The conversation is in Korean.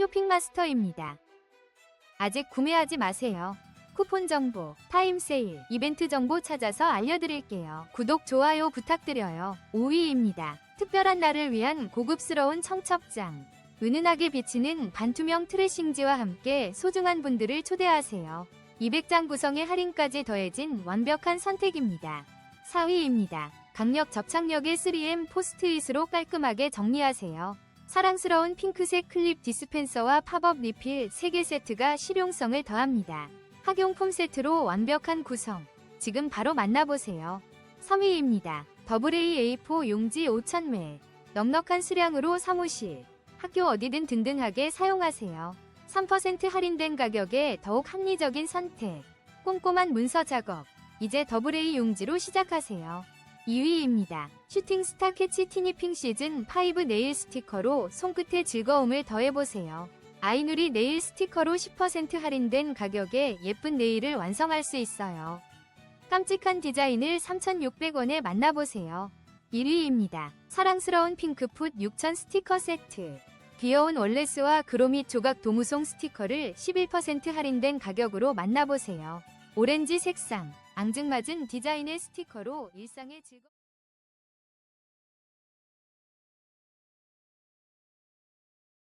쇼핑마스터입니다. 아직 구매하지 마세요. 쿠폰 정보, 타임 세일, 이벤트 정보 찾아서 알려드릴게요. 구독, 좋아요 부탁드려요. 5위입니다. 특별한 날을 위한 고급스러운 청첩장. 은은하게 비치는 반투명 트레싱지와 함께 소중한 분들을 초대하세요. 200장 구성의 할인까지 더해진 완벽한 선택입니다. 4위입니다. 강력 접착력의 3M 포스트잇으로 깔끔하게 정리하세요. 사랑스러운 핑크색 클립 디스펜서와 팝업 리필 3개 세트가 실용성을 더합니다. 학용품 세트로 완벽한 구성. 지금 바로 만나보세요. 3위입니다. AA A4 용지 5,000매. 넉넉한 수량으로 사무실, 학교 어디든 든든하게 사용하세요. 3% 할인된 가격에 더욱 합리적인 선택. 꼼꼼한 문서 작업. 이제 AA 용지로 시작하세요. 2위입니다. 슈팅 스타 캐치 티니핑 시즌 5 네일 스티커로 손끝에 즐거움을 더해보세요. 아이누리 네일 스티커로 10% 할인된 가격에 예쁜 네일을 완성할 수 있어요. 깜찍한 디자인을 3,600원에 만나보세요. 1위입니다. 사랑스러운 핑크풋 6,000 스티커 세트. 귀여운 원레스와 그로미 조각 도무송 스티커를 11% 할인된 가격으로 만나보세요. 오렌지 색상, 앙증맞은 디자인의 스티커로 일상의 즐거